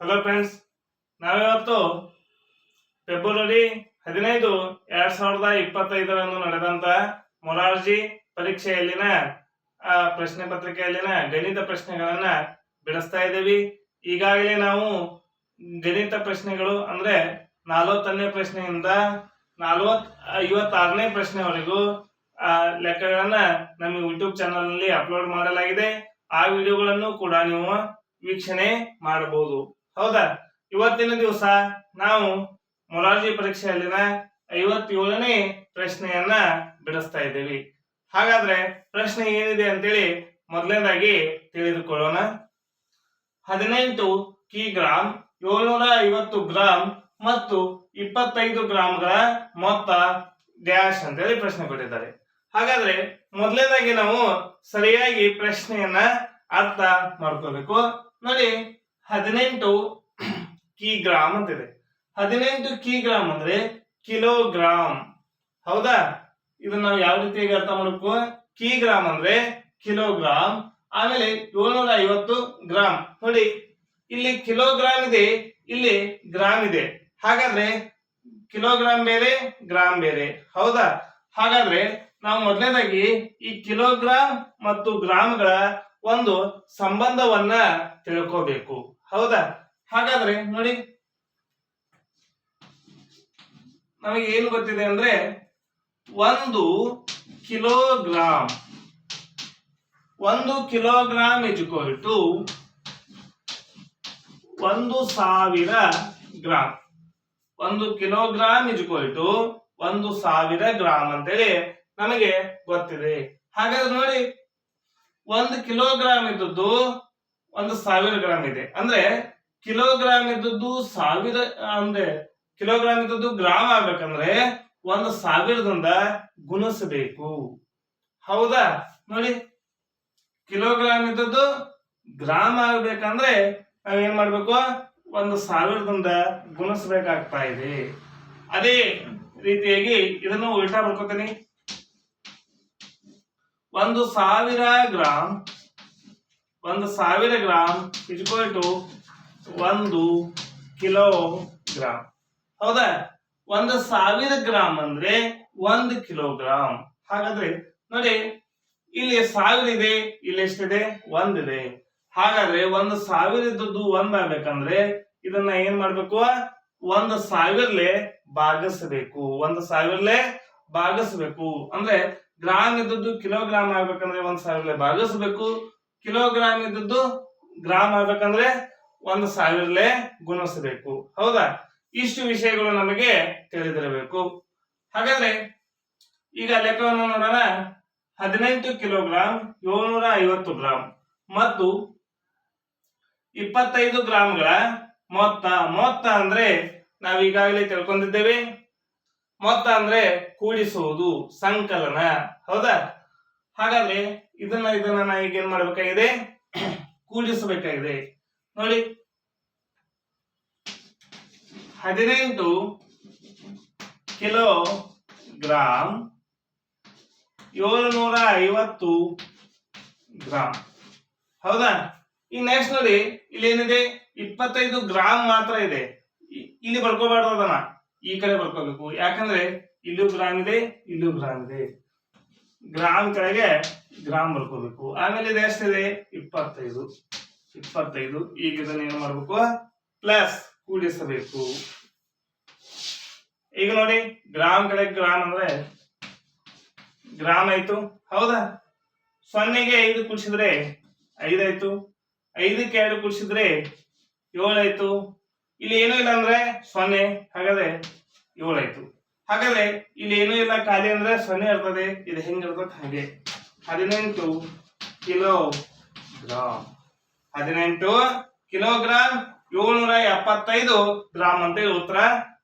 Hello friends ನಾವಿವತ್ತು February ಹದಿನೈದು ಎರಡ್ ಸಾವಿರದ ಇಪ್ಪತ್ತೈದರಂದು ನಡೆದಂತ ಮೊರಾರ್ಜಿ ಪರೀಕ್ಷೆಯಲ್ಲಿನ ಆ, ಪ್ರಶ್ನೆ ಪತ್ರಿಕೆಯಲ್ಲಿನ ಗಣಿತ ಪ್ರಶ್ನೆಗಳನ್ನ ಬಿಡಿಸ್ತಾ ಇದ್ದೀವಿ. ಈಗಾಗಲೇ ನಾವು ಗಣಿತ ಪ್ರಶ್ನೆಗಳು ಅಂದ್ರೆ ನಲವತ್ತನೇ ಪ್ರಶ್ನೆಯಿಂದ ನಲವತ್ ಐವತ್ತಾರನೇ ಪ್ರಶ್ನೆವರೆಗೂ ಆ ಲೆಕ್ಕಗಳನ್ನ ನಮ್ಮ ಯೂಟ್ಯೂಬ್ ಚಾನಲ್ನಲ್ಲಿ ಅಪ್ಲೋಡ್ ಮಾಡಲಾಗಿದೆ. ಆ ವಿಡಿಯೋಗಳನ್ನು ಕೂಡ ನೀವು ವೀಕ್ಷಣೆ ಮಾಡಬಹುದು. ಹೌದಾ? ಇವತ್ತಿನ ದಿವಸ ನಾವು ಮೊರಾರ್ಜಿ ಪರೀಕ್ಷೆಯಲ್ಲಿನ ಐವತ್ತೇಳನೇ ಪ್ರಶ್ನೆಯನ್ನ ಬಿಡಿಸ್ತಾ ಇದ್ದೀವಿ. ಹಾಗಾದ್ರೆ ಪ್ರಶ್ನೆ ಏನಿದೆ ಅಂತೇಳಿ ಮೊದಲನೇದಾಗಿ ತಿಳಿದುಕೊಳ್ಳೋಣ. ಹದಿನೆಂಟು ಕಿಗ್ರಾಮ್ ಏಳ್ನೂರ ಐವತ್ತು ಗ್ರಾಮ್ ಮತ್ತು ಇಪ್ಪತ್ತೈದು ಗ್ರಾಮ್ಗಳ ಮೊತ್ತ ಡ್ಯಾಶ್ ಅಂತೇಳಿ ಪ್ರಶ್ನೆ ಕೊಟ್ಟಿದ್ದಾರೆ. ಹಾಗಾದ್ರೆ ಮೊದಲನೇದಾಗಿ ನಾವು ಸರಿಯಾಗಿ ಪ್ರಶ್ನೆಯನ್ನ ಅರ್ಥ ಮಾಡ್ಕೋಬೇಕು. ನೋಡಿ ಹದಿನೆಂಟು ಕಿಗ್ರಾಮ್ ಅಂತಿದೆ. ಹದಿನೆಂಟು ಕಿಗ್ರಾಮ್ ಅಂದ್ರೆ ಕಿಲೋಗ್ರಾಮ್ ಹೌದಾ? ಇದನ್ನ ನಾವು ಯಾವ ರೀತಿಯಾಗಿ ಅರ್ಥ ಮಾಡಬೇಕು? ಕಿಗ್ರಾಮ್ ಅಂದ್ರೆ ಕಿಲೋಗ್ರಾಮ್ ಆಮೇಲೆ ಏಳ್ನೂರ ಐವತ್ತು ಗ್ರಾಮ್ ನೋಡಿ, ಇಲ್ಲಿ ಕಿಲೋಗ್ರಾಮ್ ಇದೆ, ಇಲ್ಲಿ ಗ್ರಾಮ್ ಇದೆ. ಹಾಗಾದ್ರೆ ಕಿಲೋಗ್ರಾಮ್ ಬೇರೆ ಗ್ರಾಮ್ ಬೇರೆ. ಹೌದಾ? ಹಾಗಾದ್ರೆ ನಾವು ಮೊದಲನೇದಾಗಿ ಈ ಕಿಲೋಗ್ರಾಮ್ ಮತ್ತು ಗ್ರಾಮ್ಗಳ ಒಂದು ಸಂಬಂಧವನ್ನ ತಿಳ್ಕೋಬೇಕು. ಹೌದಾ? ಹಾಗಾದ್ರೆ ನೋಡಿ. ನಮಗೆ ಏನು ಗೊತ್ತಿದೆ ಅಂದ್ರೆ ಒಂದು ಕಿಲೋಗ್ರಾಮ್ ಒಂದು ಕಿಲೋಗ್ರಾಮ್ ಇಜ್ಕೊಲ್ ಟು ಒಂದು ಸಾವಿರ ಗ್ರಾಮ್ ಒಂದು ಕಿಲೋಗ್ರಾಮ್ ಇಜ್ಕೊಲ್ ಟು ಒಂದು ಸಾವಿರ ಗ್ರಾಮ್ ಅಂತೇಳಿ ನಮಗೆ ಗೊತ್ತಿದೆ. ಹಾಗಾದ್ರೆ ನೋಡಿ. ಒಂದು ಕಿಲೋಗ್ರಾಮ್ ಇದ್ದದ್ದು ಒಂದು ಸಾವಿರ ಗ್ರಾಮ್ ಇದೆ. ಅಂದ್ರೆ ಕಿಲೋಗ್ರಾಮ್ ಇದ್ದದ್ದು ಸಾವಿರ, ಅಂದ್ರೆ ಕಿಲೋಗ್ರಾಮ್ ಇದ್ದದ್ದು ಗ್ರಾಮ್ ಆಗ್ಬೇಕಂದ್ರೆ ಒಂದು ಸಾವಿರದಿಂದ ಗುಣಿಸಬೇಕು. ಹೌದಾ? ನೋಡಿ ಕಿಲೋಗ್ರಾಮ್ ಇದ್ದದ್ದು ಗ್ರಾಮ್ ಆಗ್ಬೇಕಂದ್ರೆ ನಾವ್ ಏನ್ ಮಾಡ್ಬೇಕು? ಒಂದು ಸಾವಿರದಿಂದ ಗುಣಿಸ್ಬೇಕಾಗ್ತಾ ಇದೆ. ಅದೇ ರೀತಿಯಾಗಿ ಇದನ್ನು ಉಲ್ಟಾ ಬರ್ಕೋತೀನಿ ಒಂದು ಸಾವಿರ ಗ್ರಾಮ್ ಒಂದು ಸಾವಿರ ಗ್ರಾಮ್ ಇಜ್ಕೊಲ್ ಟು ಒಂದು ಕಿಲೋ ಗ್ರಾಮ್ ಹೌದಾ? ಒಂದು ಸಾವಿರ ಗ್ರಾಮ್ ಅಂದ್ರೆ ಒಂದು ಕಿಲೋಗ್ರಾಮ್ ಹಾಗಾದ್ರೆ ನೋಡಿ, ಇಲ್ಲಿ ಸಾವಿರ ಇದೆ, ಇಲ್ಲಿ ಎಷ್ಟಿದೆ? ಒಂದಿದೆ ಹಾಗಾದ್ರೆ ಒಂದು ಸಾವಿರ ಇದ್ದದ್ದು ಒಂದ್ ಆಗ್ಬೇಕಂದ್ರೆ ಇದನ್ನ ಏನ್ ಮಾಡ್ಬೇಕು? ಒಂದು ಸಾವಿರಲೆ ಭಾಗಿಸಬೇಕು. ಒಂದು ಸಾವಿರಲೆ ಭಾಗಿಸ್ಬೇಕು. ಅಂದ್ರೆ ಗ್ರಾಮ್ ಇದ್ದದ್ದು ಕಿಲೋಗ್ರಾಮ್ ಆಗ್ಬೇಕಂದ್ರೆ ಒಂದ್ ಸಾವಿರಲೆ ಭಾಗಿಸ್ಬೇಕು. ಕಿಲೋಗ್ರಾಮ್ ಇದ್ದದ್ದು ಗ್ರಾಮ್ ಆಗ್ಬೇಕಂದ್ರೆ ಒಂದು ಸಾವಿರಲೆ ಗುಣಿಸಬೇಕು. ಹೌದಾ? ಇಷ್ಟು ವಿಷಯಗಳು ನಮಗೆ ತಿಳಿದಿರಬೇಕು. ಹಾಗಾದ್ರೆ ಈಗ ಲೆಕ್ಕವನ್ನು ನೋಡೋಣ. ಹದಿನೆಂಟು ಕಿಲೋಗ್ರಾಮ್ ಏಳ್ನೂರ ಐವತ್ತು ಗ್ರಾಮ್ ಮತ್ತು ಇಪ್ಪತ್ತೈದು ಗ್ರಾಮ್ಗಳ ಮೊತ್ತ. ಮೊತ್ತ ಅಂದ್ರೆ ನಾವು ಈಗಾಗಲೇ ತಿಳ್ಕೊಂಡಿದ್ದೇವೆ. ಮೊತ್ತ ಅಂದ್ರೆ ಕೂಡಿಸುವುದು, ಸಂಕಲನ. ಹೌದಾ? ಹಾಗಾದ್ರೆ ಇದನ್ನ ಇದನ್ನ ನಾ ಈಗ ಏನ್ ಮಾಡ್ಬೇಕಾಗಿದೆ? ಕೂಡಿಸಬೇಕಾಗಿದೆ ನೋಡಿ. ಹದಿನೆಂಟು ಕಿಲೋ ಗ್ರಾಮ್ ಏಳುನೂರ ಐವತ್ತು ಗ್ರಾಮ್ ಹೌದಾ? ಈಗ ನೆಕ್ಸ್ಟ್ ನೋಡಿ ಇಲ್ಲಿ ಏನಿದೆ ಇಪ್ಪತ್ತೈದು ಗ್ರಾಮ್ ಮಾತ್ರ ಇದೆ. ಇಲ್ಲಿ ಬರ್ಕೋಬಾರ್ದು ಅದನ್ನ. ಈ ಕಡೆ ಬರ್ಕೋಬೇಕು. ಯಾಕಂದ್ರೆ ಇಲ್ಲೂ ಗ್ರಾಮ್ ಇದೆ, ಇಲ್ಲೂ ಗ್ರಾಮ್ ಇದೆ. ಗ್ರಾಮ್ ಕೆಳಗೆ ಗ್ರಾಮ್ ಬರ್ಕೋಬೇಕು. ಆಮೇಲೆ ಇದು ಎಷ್ಟಿದೆ? ಇಪ್ಪತ್ತೈದು. ಇಪ್ಪತ್ತೈದು. ಈಗ ಇದನ್ನ ಏನ್ ಮಾಡ್ಬೇಕು? ಪ್ಲಸ್ ಕೂಡಿಸಬೇಕು. ಈಗ ನೋಡಿ ಗ್ರಾಮ್ ಕಡೆ ಗ್ರಾಮ್ ಅಂದ್ರೆ ಗ್ರಾಮ್ ಆಯ್ತು. ಹೌದಾ? ಸೊನ್ನೆಗೆ ಐದು ಕೂಡಿಸಿದ್ರೆ ಐದಾಯ್ತು ಐದಕ್ಕೆ ಎರಡು ಕೂಡಿಸಿದ್ರೆ ಏಳಾಯ್ತು ಇಲ್ಲಿ ಏನೂ ಇಲ್ಲ ಅಂದ್ರೆ ಸೊನ್ನೆ. ಹಾಗಾದ್ರೆ ಏಳಾಯ್ತು ಹಾಗಾದ್ರೆ ಇಲ್ಲಿ ಏನು ಇಲ್ಲ, ಖಾಲಿ ಅಂದ್ರೆ ಸೊನ್ನೆ ಇರ್ತದೆ, ಇದು ಹೆಂಗಿರ್ತದೆ ಹಾಗೆ. ಹದಿನೆಂಟು ಕಿಲೋ ಗ್ರಾಮ್ ಹದಿನೆಂಟು ಕಿಲೋಗ್ರಾಮ್ ಏಳ್ನೂರ ಎಪ್ಪತ್ತೈದು ಗ್ರಾಮ್ ಅಂತ ಉತ್ತರ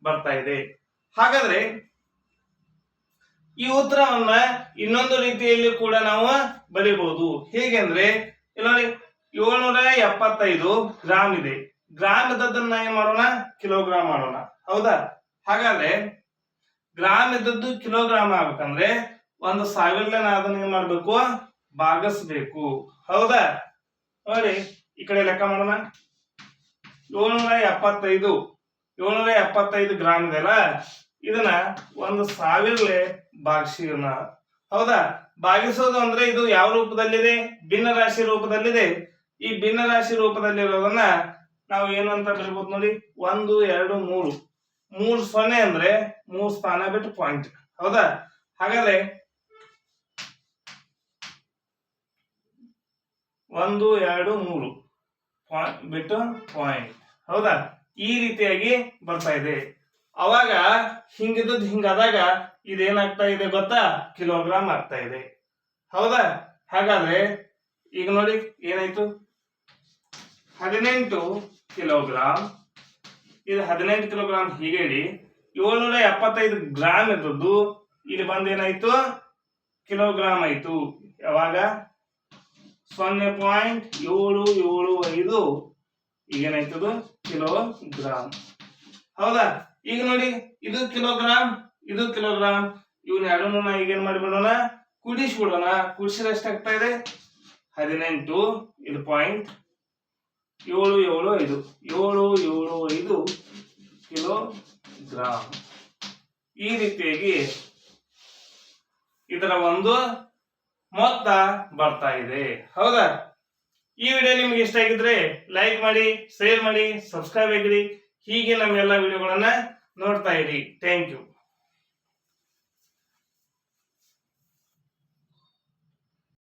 ಬರ್ತಾ ಇದೆ. ಹಾಗಾದ್ರೆ ಈ ಉತ್ತರವನ್ನ ಇನ್ನೊಂದು ರೀತಿಯಲ್ಲಿ ಕೂಡ ನಾವು ಬರೀಬಹುದು. ಹೇಗೆಂದ್ರೆ ಇಲ್ಲ ಏಳ್ನೂರ ಎಪ್ಪತ್ತೈದು ಗ್ರಾಮ್ ಇದೆ. ಗ್ರಾಮ್ ಇದ್ದದನ್ನ ಏನ್ ಮಾಡೋಣ? ಕಿಲೋಗ್ರಾಮ್ ಮಾಡೋಣ. ಹೌದಾ? ಹಾಗಾದ್ರೆ ಗ್ರಾಮ್ ಇದ್ದದ್ದು ಕಿಲೋಗ್ರಾಮ್ ಆಗ್ಬೇಕಂದ್ರೆ ಒಂದು ಸಾವಿರಲೆ ನಾ ಅದನ್ನ ಏನ್ ಮಾಡ್ಬೇಕು? ಭಾಗಿಸ್ಬೇಕು. ಹೌದಾ? ನೋಡಿ, ಈ ಕಡೆ ಲೆಕ್ಕ ಮಾಡೋಣ. ಏಳ್ನೂರ ಎಪ್ಪತ್ತೈದು ಏಳ್ನೂರ ಎಪ್ಪತ್ತೈದು ಗ್ರಾಮ್ ಇದೆಲ್ಲ ಇದನ್ನ ಒಂದು ಸಾವಿರಲೆ ಭಾಗಿಸಿನ ಹೌದಾ? ಭಾಗಿಸೋದು ಅಂದ್ರೆ ಇದು ಯಾವ ರೂಪದಲ್ಲಿದೆ? ಭಿನ್ನ ರಾಶಿ ರೂಪದಲ್ಲಿದೆ. ಈ ಭಿನ್ನ ರಾಶಿ ರೂಪದಲ್ಲಿರೋದನ್ನ ನಾವು ಏನು ಅಂತ ಬರೀಬಹುದು ನೋಡಿ? ಒಂದು, ಎರಡು, ಮೂರು. ಮೂರು ಸೊನ್ನೆ ಅಂದ್ರೆ ಮೂರ್ ಸ್ಥಾನ ಬಿಟ್ಟು ಪಾಯಿಂಟ್ ಹೌದಾ? ಹಾಗಾದ್ರೆ ಒಂದು, ಎರಡು, ಮೂರು ಬಿಟ್ಟು ಪಾಯಿಂಟ್ ಹೌದಾ? ಈ ರೀತಿಯಾಗಿ ಬರ್ತಾ ಇದೆ. ಅವಾಗ ಹಿಂಗಿದ್ದದ್ ಹಿಂಗಾದಾಗ ಇದೇನಾಗ್ತಾ ಇದೆ ಗೊತ್ತಾ? ಕಿಲೋಗ್ರಾಮ್ ಆಗ್ತಾ ಇದೆ. ಹೌದಾ? ಹಾಗಾದ್ರೆ ಈಗ ನೋಡಿ ಏನಾಯ್ತು? ಹದಿನೆಂಟು ಕಿಲೋಗ್ರಾಮ್ ಇದು ಹದಿನೆಂಟು ಕಿಲೋಗ್ರಾಮ್ ಹೀಗೆ ಇಡಿ. ಏಳ್ನೂರ ಎಪ್ಪತ್ತೈದು ಗ್ರಾಮ್ ಇದ್ದದ್ದು. ಇಲ್ಲಿ ಬಂದ ಏನಾಯ್ತು? ಕಿಲೋಗ್ರಾಮ್ ಆಯ್ತು. ಯಾವಾಗ? ಸೊನ್ನೆ ಪಾಯಿಂಟ್ ಏಳು ಏಳು ಐದು. ಈಗೇನಾಯ್ತದು? ಕಿಲೋಗ್ರಾಮ್ ಹೌದಾ? ಈಗ ನೋಡಿ, ಇದು ಕಿಲೋಗ್ರಾಮ್ ಇದು ಕಿಲೋಗ್ರಾಮ್ ಇವನ್ ಎರಡನ್ನೂ ನಾ ಈಗ ಏನ್ ಮಾಡಿಬಿಡೋಣ? ಕುಡಿಸ್ಬಿಡೋಣ. ಕುಡಿಸಿದ್ರೆ ಎಷ್ಟಾಗ್ತಾ ಇದೆ? ಹದಿನೆಂಟು. ಇದು ಪಾಯಿಂಟ್ ಏಳು ಏಳು ಐದು. ಏಳು ಬರ್ತಾ ಇದೆ. ಹೌದಾ? ಈ ವಿಡಿಯೋ ನಿಮ್ಗೆ ಇಷ್ಟ ಆಗಿದ್ರೆ ಲೈಕ್ ಮಾಡಿ ಶೇರ್ ಮಾಡಿ ಸಬ್ಸ್ಕ್ರೈಬ್ ಆಗಿರಿ. ಹೀಗೆ ನಮ್ಮೆಲ್ಲ ವಿಡಿಯೋಗಳನ್ನ ನೋಡ್ತಾ ಇರಿ. Thank you